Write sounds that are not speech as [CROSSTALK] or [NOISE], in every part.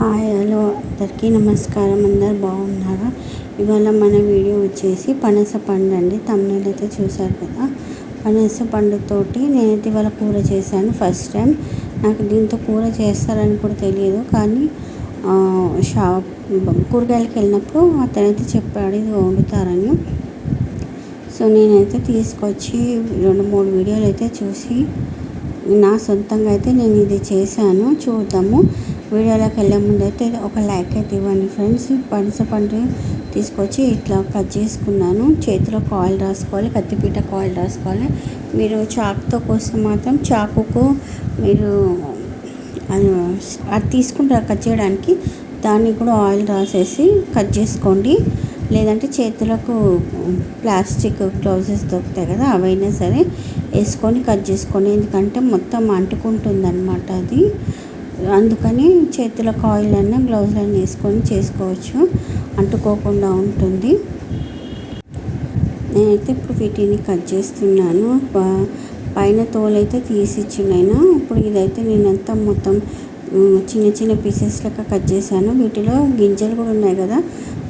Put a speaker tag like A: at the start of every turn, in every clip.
A: Hi hello అందరికీ నమస్కారం. అందరు బాగున్నారా? ఇవాళ మన వీడియో వచ్చేసి పనస పండు అండి. తమిళ అయితే చూశారు కదా? పనస పండుతోటి నేనైతే ఇవాళ కూర చేశాను ఫస్ట్ టైం నాకు దీంతో కూర చేస్తారని కూడా తెలియదు కానీ షాప్ కూరగాయలకి వెళ్ళినప్పుడు అతనైతే చెప్పాడు ఇది వండుతారని. సో నేనైతే తీసుకొచ్చి రెండు మూడు వీడియోలు అయితే చూసి నా సొంతంగా అయితే నేను ఇది చేశాను. చూద్దాము. వీడియోలోకి వెళ్ళే ముందు అయితే ఒక లైక్ అయితే ఇవ్వండి ఫ్రెండ్స్. పనస పండు తీసుకొచ్చి ఇట్లా కట్ చేసుకున్నాను. చేతిలో కాయిల్ రాసుకోవాలి కత్తిపీట కాయిల్ రాసుకోవాలి. మీరు చాకుతో కోసం మాత్రం చాకుకు మీరు అది తీసుకుంటారు కట్ చేయడానికి దాన్ని కూడా ఆయిల్ రాసేసి కట్ చేసుకోండి. లేదంటే చేతులకు ప్లాస్టిక్ గ్లౌజెస్ దొరుకుతాయి కదా అవైనా సరే వేసుకొని కట్ చేసుకోండి. ఎందుకంటే మొత్తం అంటుకుంటుంది అనమాట అది. అందుకని చేతిలో కాయిల్ అయినా గ్లౌజ్ అయినా వేసుకొని చేసుకోవచ్చు. అంటుకోకుండా ఉంటుంది. నేనైతే ఇప్పుడు వీటిని కట్ చేస్తున్నాను. పైన తోలైతే తీసి ఇచ్చినాను. ఇప్పుడు ఇదైతే నేనంతా మొత్తం చిన్న చిన్న పీసెస్ లెక్క కట్ చేశాను. వీటిలో గింజలు కూడా ఉన్నాయి కదా.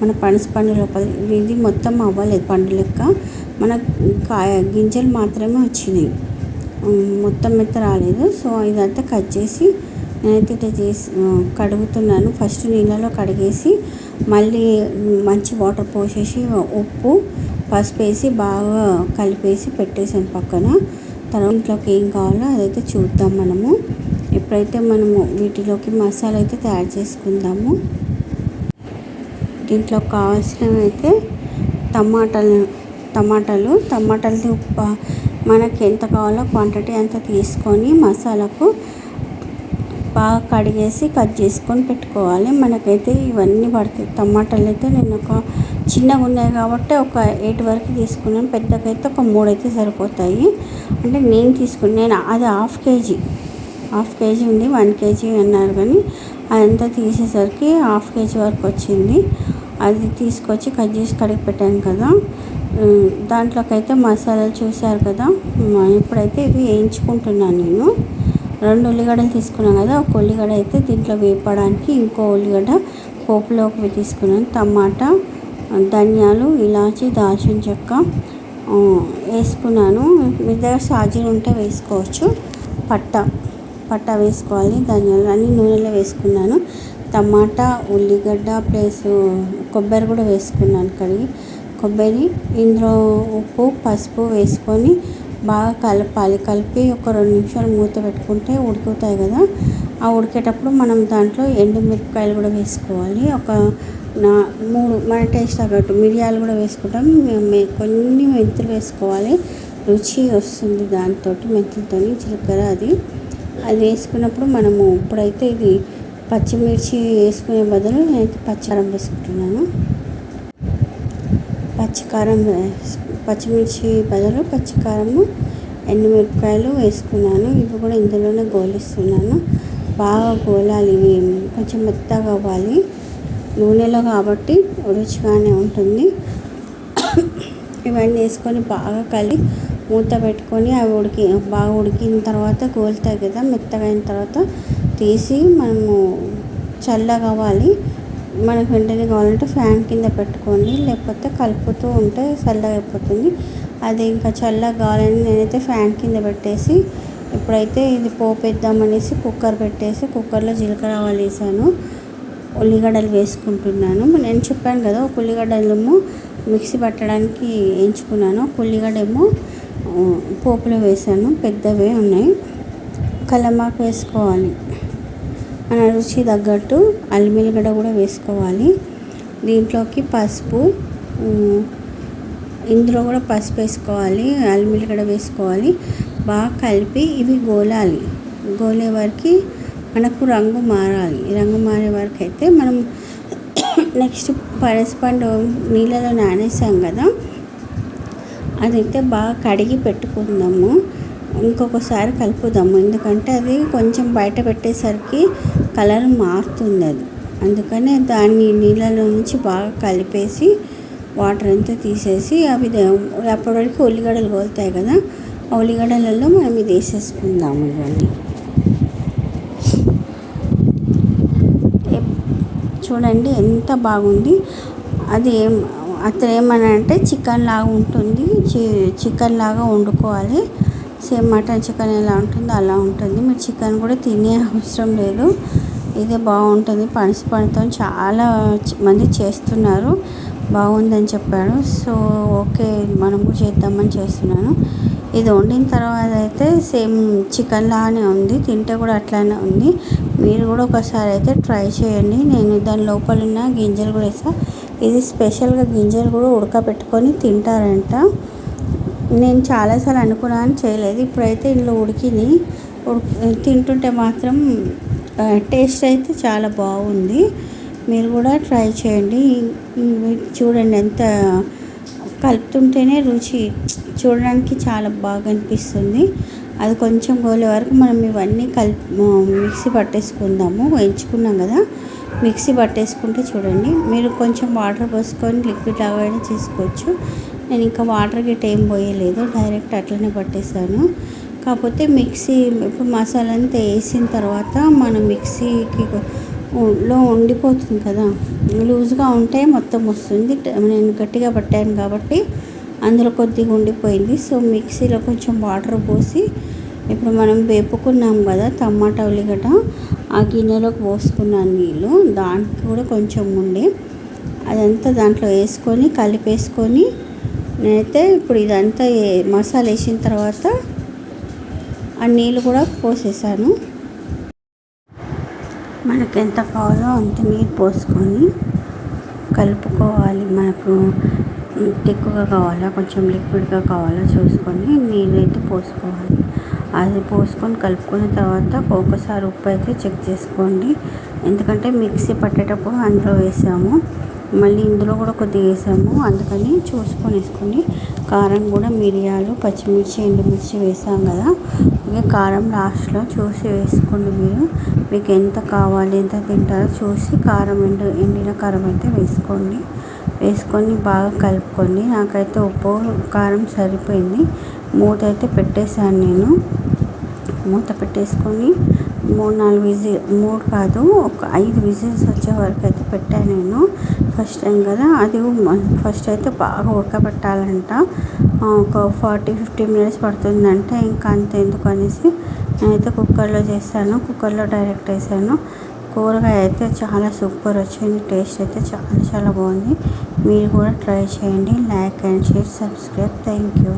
A: మన పనస పండు లోపల ఇది మొత్తం అవ్వలేదు పండు లెక్క. మన కాయ గింజలు మాత్రమే వచ్చినాయి. మొత్తం అయితే రాలేదు. సో ఇదంతా కట్ చేసి నేనైతే ఇట్లా చేసి కడుగుతున్నాను. ఫస్ట్ నీళ్ళలో కడిగేసి మళ్ళీ మంచి వాటర్ పోసేసి ఉప్పు పసుపు వేసి బాగా కలిపేసి పెట్టేసాను పక్కన. తర్వాత ఇంట్లోకి ఏం కావాలో అదైతే చూద్దాం మనము. ఎప్పుడైతే మనము వీటిలోకి మసాలా అయితే తయారు చేసుకుందాము. దీంట్లో కావాల్సినవి అయితే టమాటాలు. టమాటాలు టమాటాలు మనకి ఎంత కావాలో క్వాంటిటీ అంత తీసుకొని మసాలాకు బాగా కడిగేసి కట్ చేసుకొని పెట్టుకోవాలి. మనకైతే ఇవన్నీ పడతాయి. టమాటాలు అయితే నేను ఒక చిన్నగా ఉన్నాయి కాబట్టి ఒక ఎయిట్ వరకు తీసుకున్నాను. పెద్దకైతే ఒక మూడు అయితే సరిపోతాయి. అంటే నేను తీసుకుని నేను అది హాఫ్ కేజీ. హాఫ్ కేజీ ఉంది. వన్ కేజీ అన్నారు కానీ అదంతా తీసేసరికి హాఫ్ కేజీ వరకు వచ్చింది. అది తీసుకొచ్చి కట్ చేసి కడిగి పెట్టాను కదా. దాంట్లోకి అయితే మసాలాలు చూశారు కదా. ఇప్పుడైతే ఇది వేయించుకుంటున్నాను నేను. రెండు ఉల్లిగడ్డలు తీసుకున్నాను కదా ఒక ఉల్లిగడ్డ అయితే దీంట్లో వేపడానికి ఇంకో ఉల్లిగడ్డ పోపులోకి తీసుకున్నాను. టమాటా ధనియాలు ఇలాచి దాల్చిన చెక్క వేసుకున్నాను. మీ దగ్గర సాజీలు ఉంటే వేసుకోవచ్చు. పట్ట పట్ట వేసుకోవాలి ధనియాలు అన్ని నూనెలో వేసుకున్నాను. టమాటా ఉల్లిగడ్డ ప్లస్ కొబ్బరి కూడా వేసుకున్నాను కడిగి. కొబ్బరి ఇందులో ఉప్పు పసుపు వేసుకొని బాగా కలపాలి. కలిపి ఒక రెండు నిమిషాలు మూత పెట్టుకుంటే ఉడుకుతాయి కదా. ఆ ఉడికేటప్పుడు మనం దాంట్లో ఎండుమిరపకాయలు కూడా వేసుకోవాలి. ఒక నా మూడు మన టేస్ట్ తగ్గట్టు మిరియాలు కూడా వేసుకుంటాం. కొన్ని మెంతులు వేసుకోవాలి. రుచి వస్తుంది దాంతో మెంతులతో జీలకర్ర అది. అది వేసుకున్నప్పుడు మనము ఇప్పుడైతే ఇది పచ్చిమిర్చి వేసుకునే బదులు నేనైతే పచ్చికారం వేసుకుంటున్నాను. పచ్చికారం పచ్చిమిర్చి బదులు పచ్చికారము ఎండుమిరపకాయలు వేసుకున్నాను. ఇవి కూడా ఇందులోనే గోలిస్తున్నాను. బాగా గోలాలి ఇవి. కొంచెం మెత్తగా అవ్వాలి. నూనెలో కాబట్టి రుచిగానే ఉంటుంది. ఇవన్నీ వేసుకొని బాగా కలిపి మూత పెట్టుకొని అవి ఉడికి బాగా ఉడికిన తర్వాత గోలుతాయి కదా మెత్తగా అయిన తర్వాత తీసి మనము చల్లగా అవ్వాలి. మనకు వెంటనే కావాలంటే ఫ్యాన్ కింద పెట్టుకోండి లేకపోతే కలుపుతూ ఉంటే చల్లగా అయిపోతుంది. అది ఇంకా చల్లగా కావాలని నేనైతే ఫ్యాన్ కింద పెట్టేసి ఇప్పుడైతే ఇది పోపేద్దామనేసి కుక్కర్ పెట్టేసి కుక్కర్లో జీలకర్ర ఆవాలు వేసాను. ఉల్లిగడ్డలు వేసుకుంటున్నాను. నేను చెప్పాను కదా ఒక ఉల్లిగడ్డలేమో మిక్సీ పట్టడానికి ఎంచుకున్నాను ఒక ఉల్లిగడ్డ ఏమో పోపులో వేసాను. పెద్దవే ఉన్నాయి. కలమాకు వేసుకోవాలి. మన రుచి తగ్గట్టు అల్లిమిల్లిగడ్డ కూడా వేసుకోవాలి. దీంట్లోకి పసుపు ఇందులో కూడా పసుపు వేసుకోవాలి అల్లిమిల్లిగడ్డ వేసుకోవాలి. బాగా కలిపి ఇవి గోలాలి. గోలే వరకు మనకు రంగు మారాలి. రంగు మారే వరకు అయితే మనం [COUGHS] నెక్స్ట్ పనసపండు నీళ్ళలో నానేసాం కదా అదైతే బాగా కడిగి పెట్టుకుందాము. ఇంకొకసారి కలుపుదాము. ఎందుకంటే అది కొంచెం బయట పెట్టేసరికి కలర్ మారుతుంది అది. అందుకనే దాన్ని నీళ్ళలో నుంచి బాగా కలిపేసి వాటర్ అంతా తీసేసి అవి అప్పటివరకు ఉల్లిగడ్డలు కోలుతాయి కదా ఆ ఉల్లిగడ్డలలో మనం ఇది వేసేసుకుందాము ఇవన్నీ. చూడండి ఎంత బాగుంది. అది ఏం అతను ఏమని అంటే చికెన్ లాగా ఉంటుంది. చి చికెన్ లాగా వండుకోవాలి. సేమ్ మటన్ చికెన్ ఎలా ఉంటుందో అలా ఉంటుంది. మీరు చికెన్ కూడా తినే అవసరం లేదు. ఇదే బాగుంటుంది. పనసపండుతో చాలా మంది చేస్తున్నారు. బాగుందని చెప్పాడు. సో ఓకే మనం కూడా చేద్దామని చేస్తున్నాను. ఇది వండిన తర్వాత అయితే సేమ్ చికెన్ లానే ఉంది. తింటే కూడా అట్లానే ఉంది. మీరు కూడా ఒకసారి అయితే ట్రై చేయండి. నేను దాని లోపల ఉన్న గింజలు కూడా వేసా. ఇది స్పెషల్గా గింజలు కూడా ఉడకబెట్టుకొని తింటారంట. నేను చాలాసార్లు అనుకున్నాను చేయలేదు. ఇప్పుడైతే ఇందులో ఉడికిని తింటుంటే మాత్రం టేస్ట్ అయితే చాలా బాగుంది. మీరు కూడా ట్రై చేయండి. చూడండి ఎంత కలుపుతుంటేనే రుచి చూడడానికి చాలా బాగా అనిపిస్తుంది. అది కొంచెం గోలే వరకు మనం ఇవన్నీ కలిపి మిక్సీ పట్టేసుకుందాము. వేయించుకున్నాం కదా. మిక్సీ పట్టేసుకుంటే చూడండి. మీరు కొంచెం వాటర్ పోసుకొని లిక్విడ్ లాగా చేసుకోవచ్చు. నేను ఇంకా వాటర్ గిట్ట ఏం పోయలేదు డైరెక్ట్ అట్లనే పట్టేశాను. కాకపోతే మిక్సీ ఇప్పుడు మసాలా అంతా వేసిన తర్వాత మనం మిక్సీకి లో ఉండిపోతుంది కదా. లూజ్గా ఉంటే మొత్తం వస్తుంది. నేను గట్టిగా పట్టాను కాబట్టి అందులో కొద్దిగా ఉండిపోయింది. సో మిక్సీలో కొంచెం వాటర్ పోసి ఇప్పుడు మనం వేపుకున్నాం కదా టమాటా ఉల్లిగడ్డ ఆ గిన్నెలోకి పోసుకున్నాను నీళ్ళు. దానికి కూడా కొంచెం ఉండే అదంతా దాంట్లో వేసుకొని కలిపేసుకొని నేనైతే ఇప్పుడు ఇదంతా మసాలా వేసిన తర్వాత ఆ నీళ్ళు కూడా పోసేసాను. మనకి ఎంత కావాలో అంత నీరు పోసుకొని కలుపుకోవాలి. మనకు ఎక్కువగా కావాలా కొంచెం లిక్విడ్గా కావాలా చూసుకొని నీళ్ళు అయితే పోసుకోవాలి. అది పోసుకొని కలుపుకున్న తర్వాత ఒక్కొక్కసారి ఉప్పు అయితే చెక్ చేసుకోండి. ఎందుకంటే మిక్సీ పట్టేటప్పుడు అందులో వేసాము. మళ్ళీ ఇందులో కూడా కొద్దిగా వేసాము. అందుకని చూసుకొని వేసుకొని కారం కూడా మిరియాలు పచ్చిమిర్చి ఎండుమిర్చి వేసాం కదా. ఇక కారం లాస్ట్లో చూసి వేసుకోండి మీరు. మీకు ఎంత కావాలి ఎంత తింటారో చూసి కారం ఎండు ఎండిన కారం అయితే వేసుకోండి. వేసుకొని బాగా కలుపుకోండి. నాకైతే ఉప్పు కారం సరిపోయింది. మూత అయితే పెట్టేశాను నేను. మూత పెట్టేసుకొని మూడు నాలుగు విజిల్ మూడు కాదు ఒక ఐదు విజిల్స్ వచ్చే వరకు అయితే పెట్టాను నేను. ఫస్ట్ టైం కదా. అది ఫస్ట్ అయితే బాగా ఉడకబెట్టాలంట. ఒక ఫార్టీ ఫిఫ్టీ మినిట్స్ పడుతుందంటే ఇంకా అంత ఎందుకు అనేసి నేనైతే కుక్కర్లో చేస్తాను కుక్కర్లో డైరెక్ట్ వేసాను. కూరగాయ అయితే చాలా సూపర్ వచ్చింది. టేస్ట్ అయితే చాలా చాలా బాగుంది. మీరు కూడా ట్రై చేయండి. Like and share subscribe. Thank you.